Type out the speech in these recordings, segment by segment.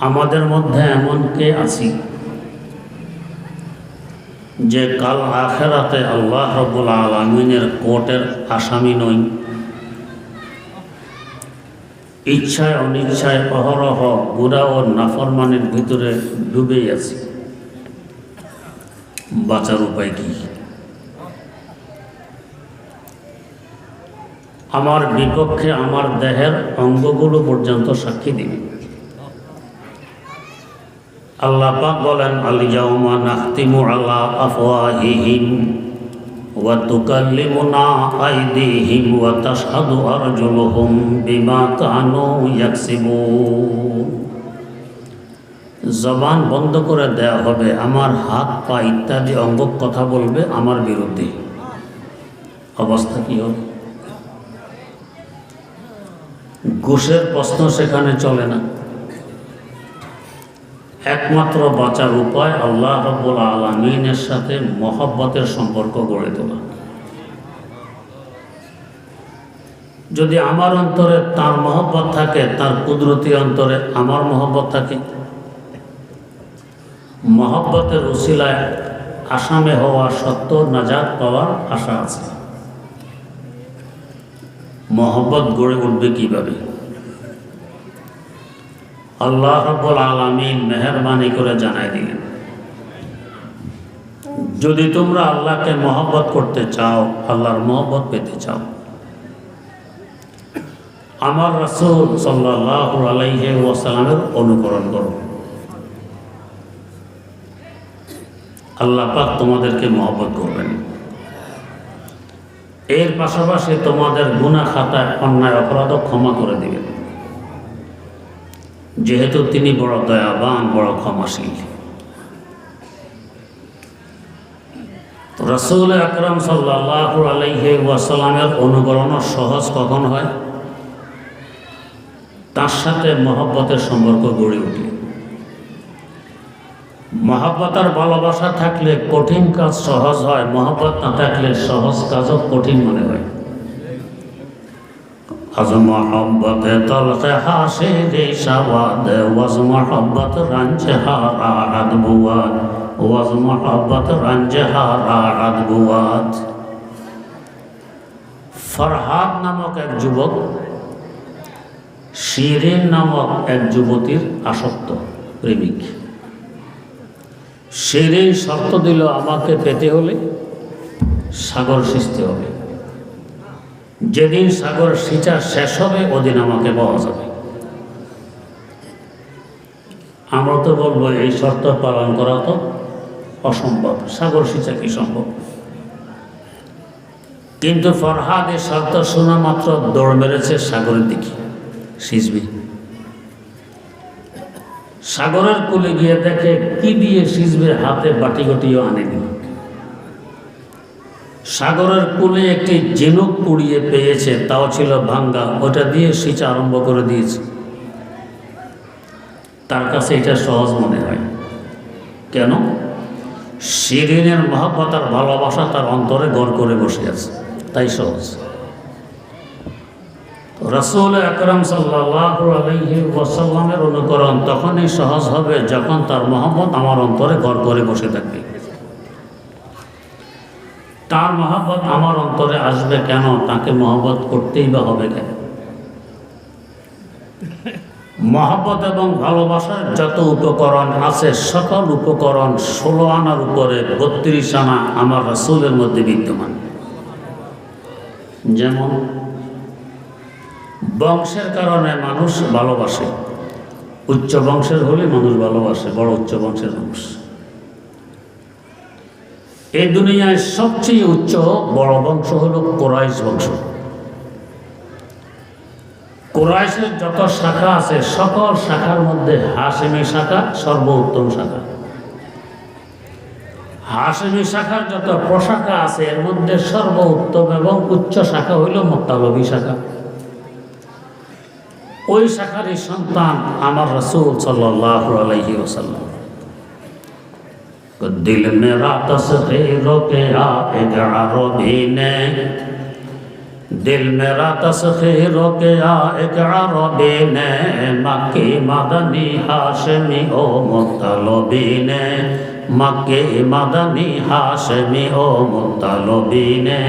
আমাদের মধ্যে এমন কে আছি যে কাল আখেরাতে আল্লাহ রব্বুল আলমিনের কোর্টের আসামি নই? ইচ্ছায় অনিচ্ছায় অহরহ গুড়া ও নাফরমানের ভিতরে ডুবেই আছি। বাঁচার উপায় কি? আমার বিপক্ষে আমার দেহের অঙ্গগুলো পর্যন্ত সাক্ষী দিবে। আল্লাহ পাক বলেন আলিয়াউমা নাখতিমু আলা আফওয়াহিহিম ওয়া তুকাল্লিমুনা আইদিহিম ওয়া তাশহাদু আরজুলুহুম বিমা কানু ইয়াকসিবুন। জবান বন্ধ করে দেয়া হবে, আমার হাত পা ইত্যাদি অঙ্গ কথা বলবে আমার বিরুদ্ধে। অবস্থা কি হবে? ঘুষের প্রশ্ন সেখানে চলে না। একমাত্র বাঁচার উপায় আল্লাহ রব্বুল আলমিনের সাথে মহব্বতের সম্পর্ক গড়ে তোলা। যদি আমার অন্তরে তার মহব্বত থাকে, তার কুদরতি অন্তরে আমার মহব্বত থাকে। মহব্বতের উশিলায় আসামে হওয়া সত্য নাজাদ পাওয়ার আশা আছে। মহব্বত গড়ে উঠবে কীভাবে? আল্লাহ রব্বুল আলমিন মেহরবানি করে জানাই দিলেন। যদি তোমরা আল্লাহকে মহব্বত করতে চাও, আল্লাহর মহব্বত পেতে চাও। আমার রসুল সাল্লাহ আলাইহে ওয়াসালামের অনুকরণ করো। আল্লাহ পাক তোমাদেরকে মহব্বত করবেন। এর পাশাপাশি তোমাদের গুণা খাতায় অন্যায় অপরাধও ক্ষমা করে দিবেন। যেহেতু তিনি বড় দয়াবান, বড় ক্ষমাশীল। রসুল আকরম সাল্লাহ আলাইহে ওয়াসালামের অনুকরণ সহজ কখন হয়? তার সাথে মহব্বতের সম্পর্ক গড়ে উঠে মহাব্বত আর ভালোবাসা থাকলে কঠিন কাজ সহজ হয়, মহাব্বত না থাকলে সহজ কাজও কঠিন মনে হয়। সাবাদ ওয়াজ মহব্বত রাঞ্জে হারাত বুয়াদ ওয়াজ মহব্বত রাঞ্জে হারাত বুয়াদ। ফরহাদ নামক এক যুবক, শিরিন নামক এক যুবতীর আসক্ত প্রেমিক। শিরিন শর্ত দিল, আমাকে পেতে হলে সাগর সিঁচতে হবে। যেদিন সাগর সিঁচা শেষ হবে, ওদিন আমাকে পাওয়া যাবে। আমরা তো বলব, এই শর্ত পালন করা তো অসম্ভব। সাগর সিঁচা কি সম্ভব? কিন্তু ফরহাদ এই শর্ত শোনা মাত্র দৌড় মেরেছে সাগরের দিকে সিজবি সাগরের কুলে গিয়ে দেখে, কি দিয়ে সিজবির হাতে বাটি গটিও আনেনি সাগরের কুলে একটি ঝিনুক পুড়িয়ে পেয়েছে, তাও ছিল ভাঙ্গা। ওটা দিয়ে সিঁচা আরম্ভ করে দিয়েছে। তার কাছে এটা সহজ মনে হয়। কেন? শিরিনের মহাব্বত আর ভালোবাসা তার অন্তরে গড় করে বসে আছে। তাই সহজ। রসুল আকরম সাল্লাহ আলহি অনুকরণ তখনই সহজ হবে যখন তার মহব্বত আমার অন্তরে গড় করে বসে থাকবে। তার মহাব্বত আমার অন্তরে আসবে কেন? তাকে মহব্বত করতেই বা হবে কেন? মহব্বত এবং ভালোবাসার যত উপকরণ আছে, সকল উপকরণ ষোলো আনার উপরে বত্রিশ আনা আমার রসুলের মধ্যে বিদ্যমান। যেমন, বংশের কারণে মানুষ ভালোবাসে, উচ্চ বংশের হলে মানুষ ভালোবাসে, বড় উচ্চ বংশের মানুষ। এই দুনিয়ায় সবচেয়ে উচ্চ বড় বংশ হল কোরাইশ বংশ। কোরাইশের যত শাখা আছে, সকল শাখার মধ্যে হাসেমি শাখা সর্বোত্তম শাখা। হাসেমি শাখার যত প্রশাখা আছে, এর মধ্যে সর্বোত্তম এবং উচ্চ শাখা হইল মোত্তালবী শাখা। ওই শাখারই সন্তান আমার রসুল সাল্লাহ আলহি ওসাল্লাম दिल मेरा तस्वीरों के आरोभी ने दिल मेरा तस्खीर क्या एक अरबी ने मक्की मदनी हाशमी ओ मुतलबी ने मक्की मदनी हाशमी ও মুতালবী নে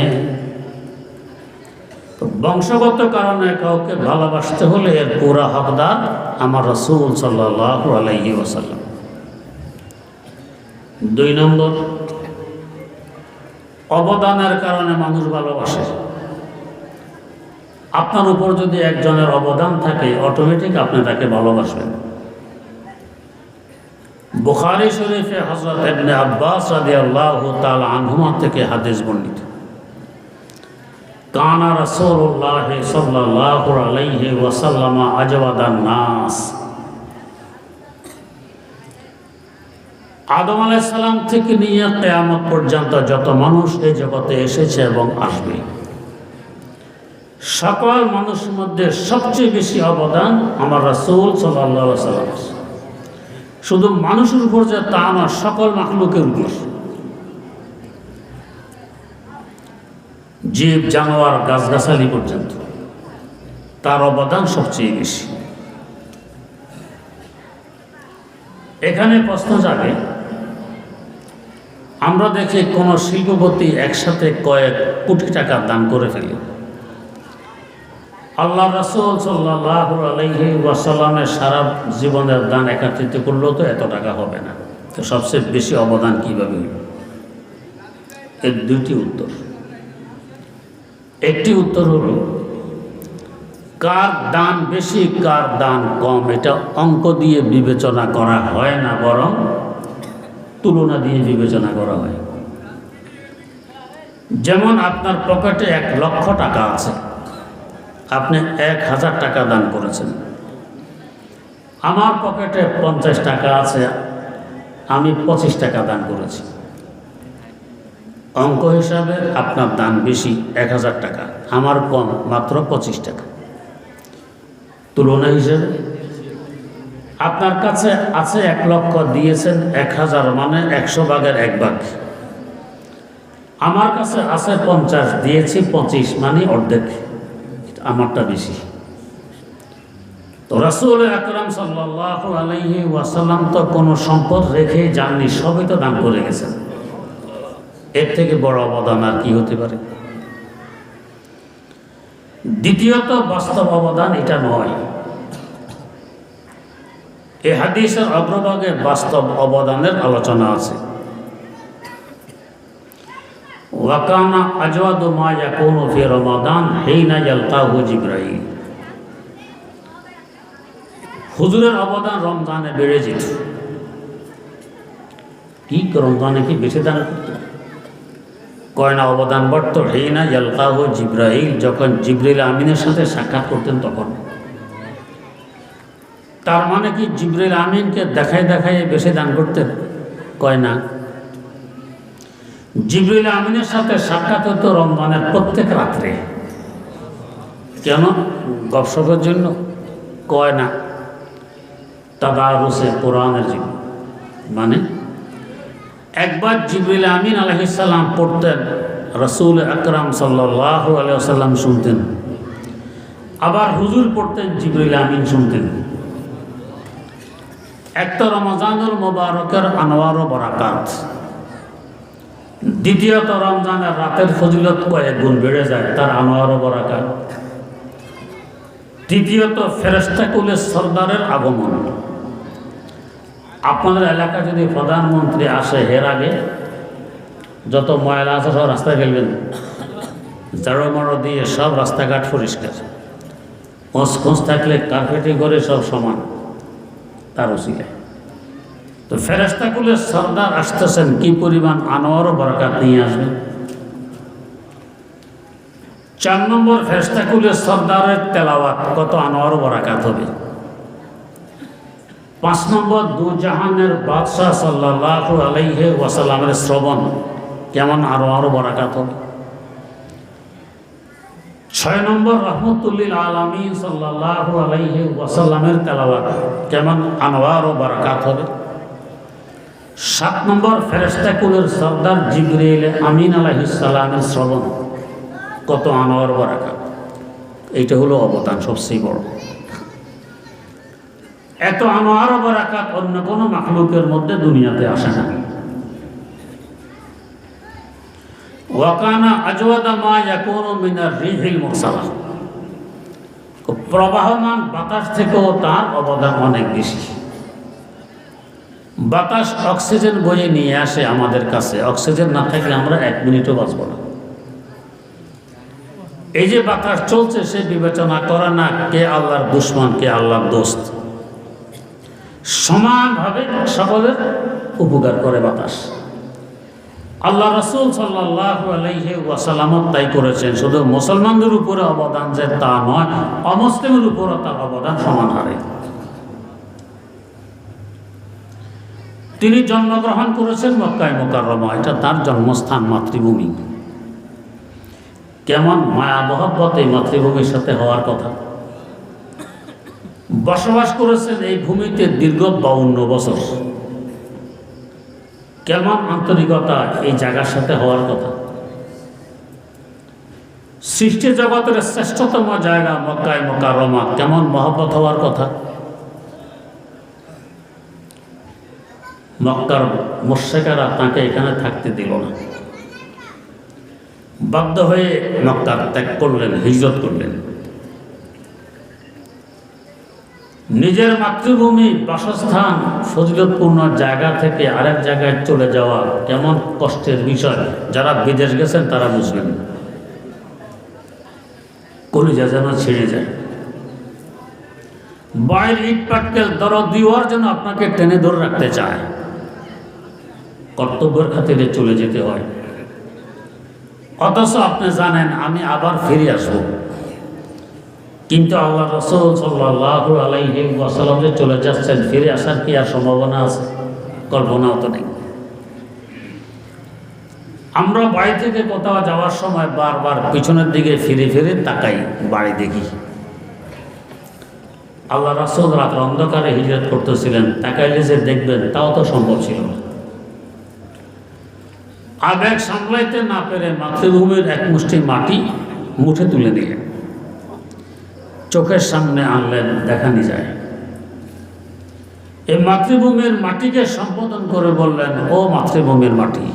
তো বংশগত কারণে কাউকে ভালোবাসতে হলে এর পুরা হকদার আমার রসুল সাল্লাহ আলাইহি ওসাল্লাম দুই নম্বর, অবদানের কারণে মানুষ ভালোবাসে। আপনার উপর যদি একজনের অবদান থাকে অটোমেটিক আপনি তাকে ভালোবাসবেন। বুখারি শরীফে হজরত ইবনে আব্বাস রাদিয়াল্লাহু তাআলা আনহুমা থেকে হাদিস বর্ণিত। কানা রাসূলুল্লাহ সাল্লাল্লাহু আলাইহি ওয়াসাল্লাম আজওয়াদান নাস। আদম আলাইহিস সালাম থেকে নিয়ে কিয়ামত পর্যন্ত যত মানুষ এই জগতে এসেছে এবং আসবে। সকল মানুষের মধ্যে সবচেয়ে বেশি অবদান আমার রাসূল আলাইহি সাল্লাম শুধু মানুষের উপর যে তা আমার সকল মাখলুকের উপর। জীব, জানোয়ার, গাছগাছালি পর্যন্ত তার অবদান সবচেয়ে বেশি। এখানে প্রশ্ন যাবে আমরা দেখি কোন শিল্পপতি একসাথে কয়েক কোটি টাকা দান করে ফেলি। আল্লাহ রসুল সাল্লাহ আলহি ওয়াসাল্লামের সারা জীবনের দান একাত্রিত করলেও তো এত টাকা হবে না। তো সবচেয়ে বেশি অবদান কীভাবে হইল? এর দুইটি উত্তর। একটি উত্তর হল, কার দান বেশি, কার দান কম, এটা অঙ্ক দিয়ে বিবেচনা করা হয় না, বরং তুলনা দিয়ে বিবেচনা করা হয়। যেমন আপনার পকেটে এক লক্ষ টাকা আছে, আপনি এক হাজার টাকা দান করেছেন। আমার পকেটে পঞ্চাশ টাকা আছে, আমি পঁচিশ টাকা দান করেছি। অঙ্ক হিসাবে আপনার দান বেশি এক হাজার টাকা, আমার কম মাত্র পঁচিশ টাকা। তুলনা হিসেবে আপনার কাছে আছে এক লক্ষ, দিয়েছেন এক হাজার মানে একশো ভাগের এক ভাগ। আমার কাছে আছে পঞ্চাশ, দিয়েছি পঁচিশ মানে অর্ধেক। আমারটা বেশি। তো রাসুল আকরাম সাল্লাহ ওয়াসাল্লাম তো কোনো সম্পদ রেখে যাননি, সবই তো দান করে গেছেন। এর থেকে বড় অবদান আর কি হতে পারে? দ্বিতীয়ত, বাস্তব অবদান এটা নয়। এ হাদিসের অগ্রভাগে বাস্তব অবদানের আলোচনা আছে। ওয়াকানা আজওয়াদু মা ইয়াকুনু ফি রমাদান হিনা ইয়ালকাহু জিবরাইল। হুজুরের অবদান রমজানে বেড়ে যেত। কি রমজানে কি বেশি দান কয়না অবদান বর্ত হিনা ইয়ালকাহু জিব্রাইল, যখন জিব্রাইল আমিনের সাথে সাক্ষাৎ করতেন তখন। তার মানে কি জিব্রাইল আমিনকে দেখাই দেখাই বেশি দান করতেন? কয় না। জিবরিল আমিনের সাথে সাক্ষাৎ হতো রমজানের প্রত্যেক রাত্রে। কেন? গপসপের জন্য। কয় না। তাদারুসে কোরআনের জীবন মানে একবার জিবরিল আমিন আলহিসাল্লাম পড়তেন, রসুল আকরাম সাল্লাহ আলিয়াল্লাম শুনতেন। আবার হুজুর পড়তেন জিবরিল আমিন শুনতেন। একটা রমজানুল মোবারকের আনোয়ার ও বরাকাত। দ্বিতীয়ত রমজানের রাতের ফজিলত কয়েক গুণ বেড়ে যায়, তার আনোয়ার ও বরাকাত। তৃতীয়ত ফেরেস্তাকুলের সর্দারের আগমন। আপনাদের এলাকা যদি প্রধানমন্ত্রী আসে এর আগে, যত ময়লা আছে সব রাস্তায় ফেলবেন। জাড়ো মারো দিয়ে সব রাস্তাঘাট পরিষ্কার। খোঁজ থাকলে কার্পেটিং করে সব সমান। তার ওসিলায় তো ফেরেস্তাকুলের সর্দার আসতেছেন, কি পরিমাণ আনোয়ার বরকাত নিয়ে আসবেন চার নম্বর ফেরেস্তাকুলের সর্দারের তেলাওয়াত, কত আনোয়ার বরাকাত হবে? পাঁচ নম্বর, দু জাহানের বাদশাহ সাল্লাহ আলাইহে ওয়াসাল্লামের শ্রবণ, কেমন আরও আরও বরাকাত হবে? ছয় নম্বর রহমতুল্লিল আলমী সাল্লাহ আলাইহে ওয়াসাল্লামের তেলাওয়াত। কেমন? আনোয়ার ও বরাকাত হবে। সাত নম্বর ফেরেস্তাকুলের সর্দার জিবরিল আমিন আলাহিসাল্লামের শ্রবণ। কত আনোয়ার বারাকাত। এইটা হলো অবদান, সবচেয়ে বড়। এত আনোয়ার বারাকাত অন্য কোনো মাখলুকের মধ্যে দুনিয়াতে আসে না। ওয়াকানা আজওয়াদা মা ইয়াকুনু মিনার রিহিল মুরসালা প্রবাহমান বাতাস থেকেও তার অবদান অনেক বেশি। বাতাস অক্সিজেন বয়ে নিয়ে আসে আমাদের কাছে। অক্সিজেন না থাকলে আমরা এক মিনিটও বাঁচব না। এই যে বাতাস চলছে, সে বিবেচনা করে না কে আল্লাহর দুশ্মন, কে আল্লাহর দোস্ত। সমানভাবে সকলের উপকার করে বাতাস। আল্লাহ রসুল সাল্লাহ তাই করেছেন। শুধু মুসলমানদের উপরে অবদান যে তা নয়, অমুসলিমের উপরও তার অবদান সমান হারে তিনি জন্মগ্রহণ করেছেন মক্কায় মোকাররমা, এটা তার জন্মস্থান, মাতৃভূমি। কেমন মায়া মহব্বত এই মাতৃভূমির সাথে হওয়ার কথা। বসবাস করেছেন এই ভূমিতে দীর্ঘ বাউন্ন বছর। কেমন আন্তরিকতা এই জায়গার সাথে হওয়ার কথা? সৃষ্টি জগতের শ্রেষ্ঠতম জায়গা মক্কায় মোকাররমা কেমন মহব্বত হওয়ার কথা? মক্কার মোর্শেকারা তাকে এখানে থাকতে দিল না। বাধ্য হয়ে মক্কা ত্যাগ করলেন, হিজরত করলেন। নিজের মাতৃভূমি, বাসস্থান ফজিলতপূর্ণ জায়গা থেকে আরেক জায়গায় চলে যাওয়া কেমন কষ্টের বিষয়। যারা বিদেশ গেছেন, তারা বুঝবেন কলিজা যেন ছিঁড়ে যায়। বাইর ইট পাটকেল দর দিওয়ার জন্য আপনাকে টেনে ধরে রাখতে চায়। কর্তব্যের খাতিরে চলে যেতে হয়। অথচ আপনি জানেন, আমি আবার ফিরে আসব। কিন্তু আল্লাহ রসুল সাল্লাহ আলাইহি যে চলে যাচ্ছেন, ফিরে আসার কি আর সম্ভাবনা আছে? কল্পনাও তো নেই। আমরা বাড়ি থেকে কোথাও যাওয়ার সময় বারবার পিছনের দিকে ফিরে ফিরে তাকাই, বাড়ি দেখি। আল্লাহ রাসুল রাত অন্ধকারে হিজরত করতেছিলেন, তাকাইলে যে দেখবেন তাও তো সম্ভব ছিল না। আবেগ সামলাইতে না পেরে মাতৃভূমির এক মুষ্টি মাটি মুঠে তুলে দিলেন চোখের সামনে আনলেন দেখানি যায়। এই মাতৃভূমির মাটিকে সম্বোধন করে বললেন, ও মাতৃভূমির মাটি,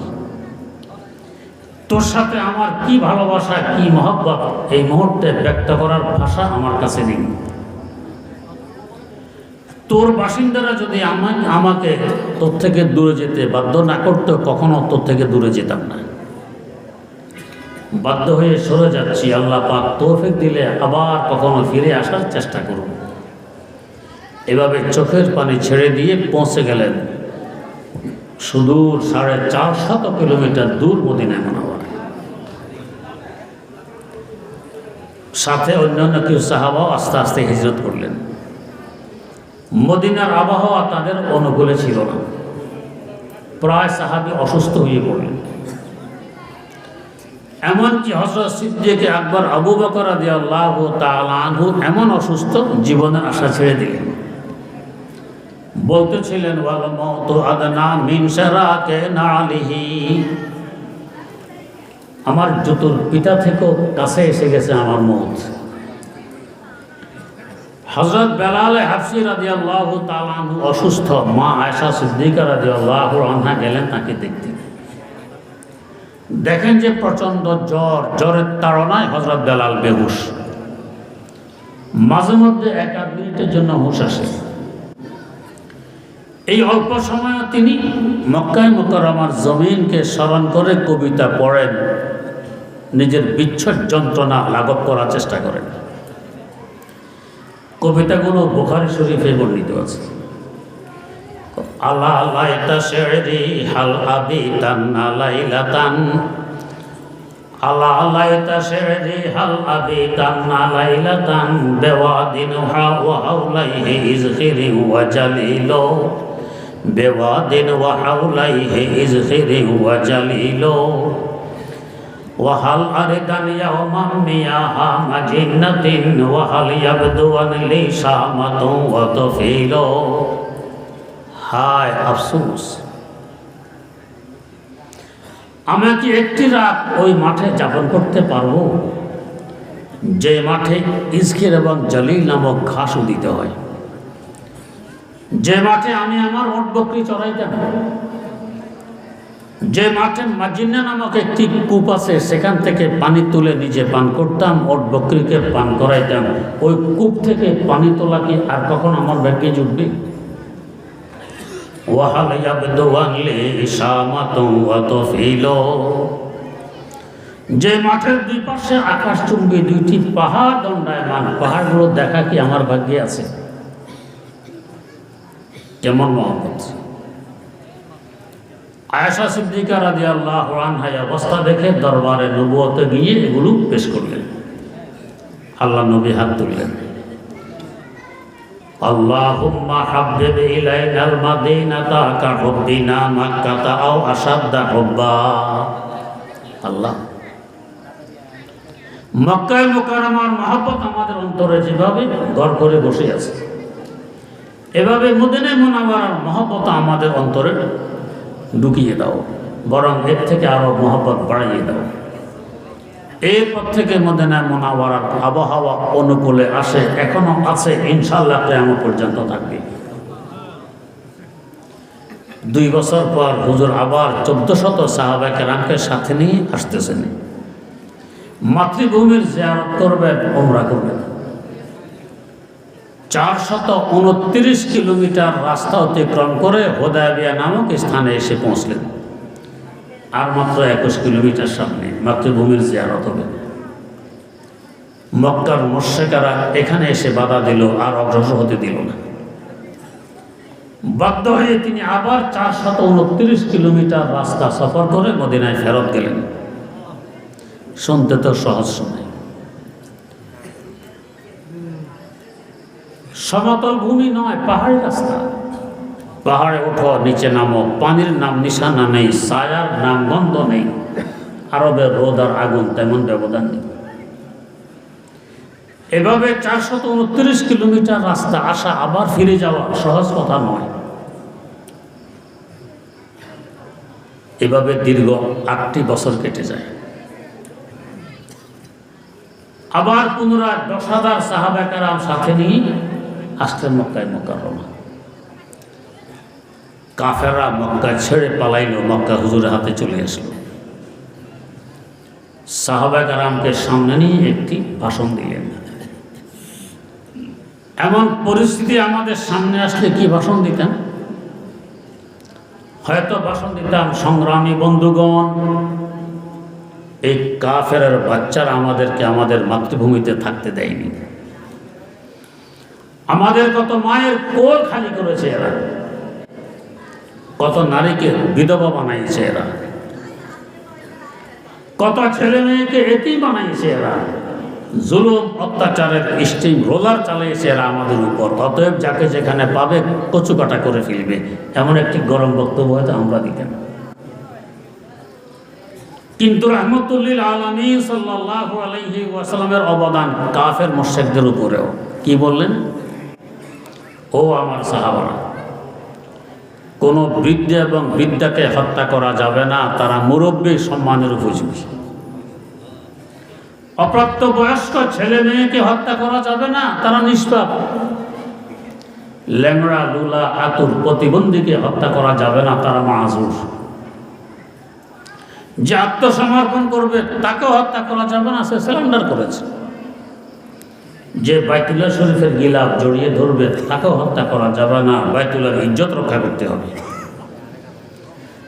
তোর সাথে আমার কি ভালোবাসা, কি মহব্বত? এই মুহূর্তে ব্যক্ত করার ভাষা আমার কাছে নেই। তোর বাসিন্দারা যদি আমাকে তোর থেকে দূরে যেতে বাধ্য না করতো, কখনো তোর থেকে দূরে যেতাম না। বাধ্য হয়ে সরে যাচ্ছি। আল্লাহ পাক তৌফিক দিলে আবার কখনো ফিরে আসার চেষ্টা করব এভাবে চোখের পানি ছেড়ে দিয়ে পৌঁছে গেলেন। সুদূর সাড়ে চার শত কিলোমিটার দূর মদিনায় মনোহর সাথে অন্যান্য কেউ সাহাবাও আস্তে আস্তে হিজরত করলেন। মদিনার আবহাওয়া তাদের অনুকূলে ছিল না। প্রায় সাহাবি অসুস্থ হয়ে পড়লেন। এমনকি হজরত সিদ্দিকে আকবর আবু বকর আল্লাহ তালু এমন অসুস্থ জীবনের আশা ছেড়ে দিলেন। বলতেছিলেন আমার জুতুর পিতা থেকেও কাছে এসে গেছে আমার মত। হজরত বেলালে হাফসি রাজি আল্লাহ তালু অসুস্থ মা আয়সা সিদ্দিকা রাজি আল্লাহ আনহা গেলেন তাকে দেখতে। দেখেন যে প্রচণ্ড জ্বর, জ্বরের তাড়নায় হজরত বেলাল বেহুশ। মাঝে মধ্যে এক আধ মিনিটের জন্য হুশ আসে। এই অল্প সময়ে তিনি মক্কায় মকরমার জমিনকে স্মরণ করে কবিতা পড়েন, নিজের বিচ্ছদ যন্ত্রণা লাঘব করার চেষ্টা করেন। কবিতাগুলো বোখারি শরীফে বর্ণিত আছে। আল্লাহ লাইতা শেরি হাল আবি তান লাইলাতান আল্লাহ লাইতা শেরি হাল আবি তান লাইলাতান বেওয়াদিন হা ওয়া হাউলাইহি ইজখিরি ওয়া জালিলো বেওয়াদিন ওয়া হাউলাইহি ইজখিরি ওয়া জালিলো وهل أردا يوما مياها مجنة وهل يبدو أن لي شامة وطفيل হায়, আফসোস। আমি কি একটি রাত ওই মাঠে যাপন করতে পারব? যে মাঠে ইস্কির এবং জলিল নামক ঘাসও দিতে হয়। যে মাঠে আমি আমার ওট বকরি চড়াইতাম যে মাঠে মাজিনা নামক একটি কূপ আছে, সেখান থেকে পানি তুলে নিজে পান করতাম, ওট বকরিকে পান করাইতাম। ওই কূপ থেকে পানি তোলা কি আর কখন আমার ব্যাগে জুটবে? ওয়াহাল ইয়াবদুয়ান লিশামাতুন ওয়া তুফিলু। যে মাঠের দুই পাশে আকাশ চুম্বি দুইটি পাহাড়, দণ্ডায়মান পাহাড়গুলো দেখা কি আমার ভাগ্যে আছে? কেমন মহব্বত? আয়েশা সিদ্দিকা রাজি আল্লাহ আনহাই অবস্থা দেখে দরবারে নবুয়তে গিয়ে এগুলো পেশ করলেন। আল্লাহ নবী হাত তুললেন। হাব্বিব ইলাইনাল মাদিনাতা কা হুব্বিনা মাক্কাতা আও আশাদ্দা হুব্বা। আল্লাহ। মক্কায় মোকারমার মহাব্বত আমাদের অন্তরে যেভাবে ঘর করে বসে আছে, এভাবে মদিনে মোনাবার মহব্বত আমাদের অন্তরে ঢুকিয়ে দাও, বরং এর থেকে আরও মহব্বত বাড়িয়ে দাও। এরপর থেকে মদিনা মোনাওয়ারার আবহাওয়া অনুকূলে আসে, এখনও আছে ইনশাল্লাহ কেমন পর্যন্ত থাকবে। দুই বছর পর হুজুর আবার চোদ্দ শত সাহাবাকে রামকে সাথে নিয়ে আসতেছেন। মাতৃভূমির জিয়ারত করবেন ওমরা করবেন চার শত উনত্রিশ কিলোমিটার রাস্তা অতিক্রম করে হোদায়বিয়া নামক স্থানে এসে পৌঁছলেন। আর মাত্র একুশ কিলোমিটার সামনে মাতৃভূমির জিয়ারত হবে। মক্কার মোর্শেকারা এখানে এসে বাধা দিল, আর অগ্রসর হতে দিল না। বাধ্য হয়ে তিনি আবার চার শত উনত্রিশ কিলোমিটার রাস্তা সফর করে মদিনায় ফেরত গেলেন। শুনতে তো সহজ শোনায় সমতল ভূমি নয়, পাহাড়ি রাস্তা। পাহাড়ে ওঠো, নিচে নামো। পানির নাম নিশানা নেই, ছায়ার নাম গন্ধ নেই। আরবের রোদ আর আগুন তেমন ব্যবধান নেই। এভাবে চারশত উনত্রিশ কিলোমিটার রাস্তা আসা, আবার ফিরে যাওয়া সহজ কথা নয়। এভাবে দীর্ঘ আটটি বছর কেটে যায়। আবার পুনরায় দশ হাজার সাহাবাকারাম সাথে নিয়ে আসতেন মক্কায় মক্কারমা কাফেররা মক্কা ছেড়ে পালাইল, মক্কা হুজুরের হাতে চলে আসলো। সাহাবাকারামকে সামনে নিয়ে একটি ভাষণ দিলেন। এমন পরিস্থিতি আমাদের সামনে আসলে কি ভাষণ দিতাম? হয়তো ভাষণ দিতাম, সংগ্রামী বন্ধুগণ, এই কাফের বাচ্চারা আমাদেরকে আমাদের মাতৃভূমিতে থাকতে দেয়নি। আমাদের কত মায়ের কোল খালি করেছে এরা। কত নারীকে বিধবা বানাইছে এরা? কত ছেলে মেয়েকে এটি বানাইছে এরা? জুলুম, অত্যাচারের স্টিম রোলার চালিয়েছে এরা আমাদের উপর। অতএব যাকে যেখানে পাবে কচু কাটা করে ফেলবে। এমন একটি গরম বক্তব্য হয়তো আমরা দিতাম। কিন্তু রহমতুল্লিল আলমী সাল্লাহ আলহি ওয়াসালামের অবদান কাফের মোর্শেকদের উপরেও। কি বললেন? ও আমার সাহাবারা কোনো বৃদ্ধ এবং বৃদ্ধাকে হত্যা করা যাবে না, তারা মুরব্বী সম্মানের উপযোগী। অপ্রাপ্ত বয়স্ক ছেলে মেয়েকে হত্যা করা যাবে না, তারা নিষ্পাপ। ল্যাংড়া, লুলা, আতুর প্রতিবন্ধীকে হত্যা করা যাবে না, তারা মাহাজুর যে আত্মসমর্পণ করবে, তাকেও হত্যা করা যাবে না, সে সিলিন্ডার করেছে। যে বাইতুল্লাহ শরীফের গিলাপ জড়িয়ে ধরবে, তাকেও হত্যা করা যাবে না। বাইতুল্লাহর ইজ্জত রক্ষা করতে হবে।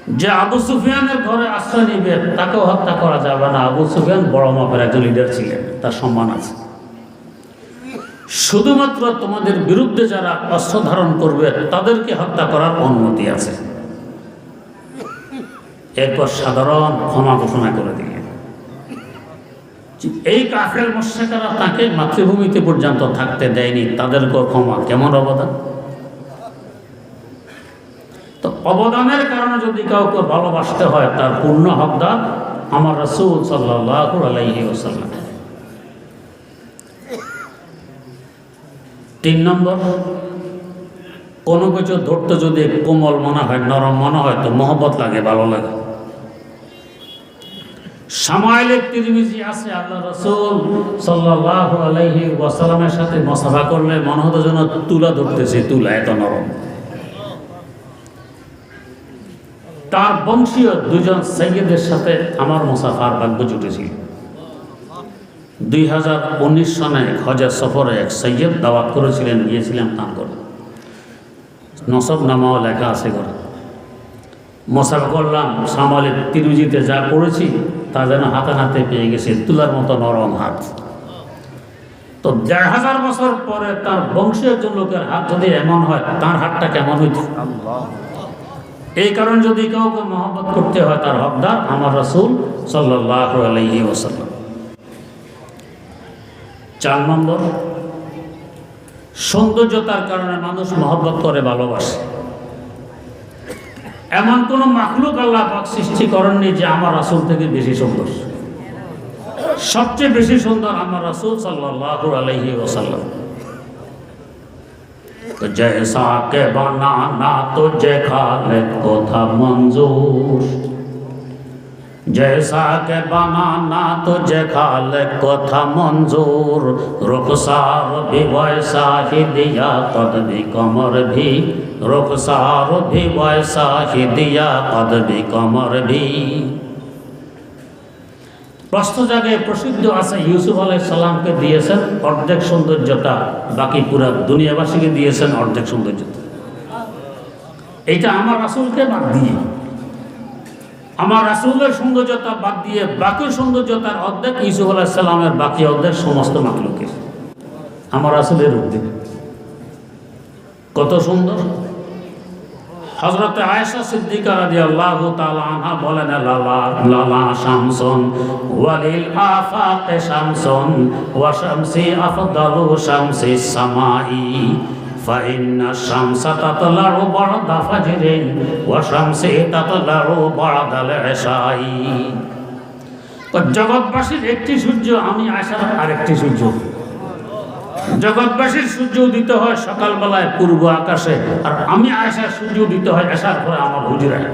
যে আবু সুফিয়ানের ঘরে আশ্রয় নিবে, তাকেও হত্যা করা যাবে না। আবু সুফিয়ান বড় মাপের একজন লিডার ছিলেন, তার সম্মান আছে। শুধুমাত্র তোমাদের বিরুদ্ধে যারা অস্ত্র ধারণ করবে, তাদেরকে হত্যা করার অনুমতি আছে। এরপর সাধারণ ক্ষমা ঘোষণা করে দিলেন এই কাফের মোশেকারা তাকে মাতৃভূমিতে পর্যন্ত থাকতে দেয়নি। তাদেরকেও ক্ষমা। কেমন অবদান? তো অবদানের কারণে যদি কাউকে ভালোবাসতে হয়, তার পূর্ণ হকদার আমার রসুল সাল্লাহ আলাইহি ওসাল্লাম তিন নম্বর, কোনো কিছু ধরতে যদি কোমল মনে হয়, নরম মনে হয়, তো মহব্বত লাগে, ভালো লাগে। সামাইলের তিরমিজি আছে আল্লাহ রসুল সাল্লাহ আলাইহি ওয়াসালামের সাথে মশাফা করলে মনে হতো যেন তুলা ধরতেছে, তুলা এত নরম। তার বংশীয় দুজন সৈয়দের সাথে আমার মুসাফার ভাগ্য জুটেছিল। দুই হাজার উনিশ সনে হজের সফরে এক সৈয়দ দাওয়াত করেছিলেন গিয়েছিলাম তাঁর করে নসব নামাও লেখা আছে করে মশাফ করলাম, সামালের তিরুজিতে যা করেছি তা যেন হাতে হাতে পেয়ে গেছে, তুলার মতো নরম হাত। তো দেড় হাজার বছর পরে তার বংশের একজন লোকের হাত যদি এমন হয়, তার হাতটা কেমন হইত? এই কারণ যদি কাউকে মহব্বত করতে হয়, তার হকদার আমার রসুল সাল্লাহ আলহি চার নম্বর, সৌন্দর্যতার কারণে মানুষ মহব্বত করে, ভালোবাসে। এমন কোন মাখলুক আল্লাহ পাক সৃষ্টি করেননি যে আমার রাসুল থেকে বেশি সুন্দর। সবচেয়ে বেশি সুন্দর আমার রাসুল সাল্লাহ আলহি ওসাল্লাম জয়সা কে বানা না তো খালেক কো কথা মঞ্জুর? জয়সা কে বানা না তো খালেক কো কথা মঞ্জুর? রুখসার ভি বয়সা হি দিয়া তদ কমর ভি रुखसार भी वैसा ही दिया कद भी कमर भी প্রশ্ন জায়গায় প্রসিদ্ধ আছে ইউসুফ আলাই সালামকে দিয়েছেন অর্ধেক সৌন্দর্যতা বাকি পুরা দুনিয়াবাসীকে দিয়েছেন অর্ধেক সৌন্দর্যতা এইটা আমার রাসুলকে বাদ দিয়ে আমার রাসুলের সৌন্দর্যতা বাদ দিয়ে বাকি সৌন্দর্যতার অর্ধেক ইসুফ আলাহ সাল্লামের বাকি অর্ধেক সমস্ত মাকলুকের আমার রাসুলের অর্ধেক কত সুন্দর হজরত আয়েশা সিদ্দিকা রাদিয়াল্লাহু তাআলা আনহা বলেন লালা লালা শামসুন ওয়ালিল আফাকে শামসুন ওয়া শামসি আফদালু শামসি সামাই فإن الشمس تطلع بعد فجر والشمس تطلع بعد العشاء জগৎবাসীর একটি সূর্য আমি আসার আরেকটি সূর্য জগৎবাসীর সূর্য উদিত হয় সকালবেলায় পূর্ব আকাশে, আর আমি আসার সূর্য উদিত হয় আসার পরে আমার হুজুরায়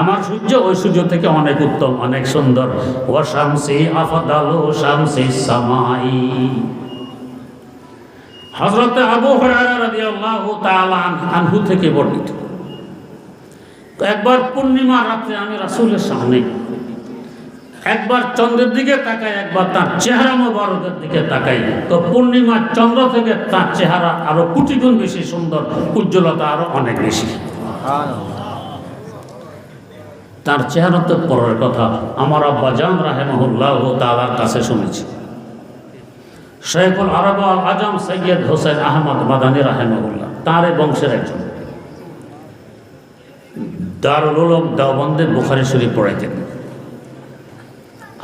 আমার সূর্য ওই সূর্য থেকে অনেক উত্তম, অনেক সুন্দর। ও শামসি আফদালু শামসি সামাই। হযরত আবু আনহু থেকে বর্ণিত। একবার পূর্ণিমা রাতে আমি রাসুলের সামনে একবার চন্দ্রের দিকে তাকাই একবার তার চেহারা মোবারকের দিকে তাকাই তো পূর্ণিমা চন্দ্র থেকে তার চেহারা আরও কোটি গুণ বেশি সুন্দর, উজ্জ্বলতা আরও অনেক বেশি। তার চেহারা তো পরের কথা। আমার আব্বা জান রাহেমহুল্লাহ তালার কাছে শুনেছি। শেখুল আরব আল আজম সৈয়দ হোসেন আহমদ মাদানী রাহেমহুল্লাহ তার বংশের একজন। দারুল দেওবন্দে বুখারি শরীফ পড়াইতেন।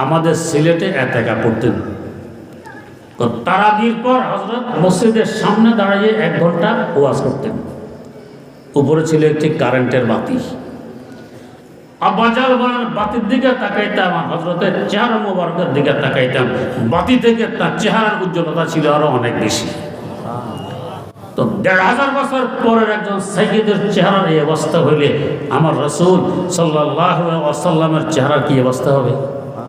আমাদের সিলেটে এতেকা করতেন তো তারাবির পর হজরত মসজিদের সামনে দাঁড়িয়ে এক ঘণ্টা ওয়াজ করতেন। উপরে ছিল একটি কারেন্টের বাতি। আব্বাজাল বলেন, বাতির দিকে তাকাইতাম হজরতের চেহারা মোবারকের দিকে তাকাইতাম। বাতি থেকে তার চেহারার উজ্জ্বলতা ছিল আরও অনেক বেশি। তো দেড় হাজার বছর পরের একজন সাইয়দের চেহারার এই অবস্থা হইলে আমার রসুল সাল্লাহ আসাল্লামের চেহারার কি অবস্থা হবে?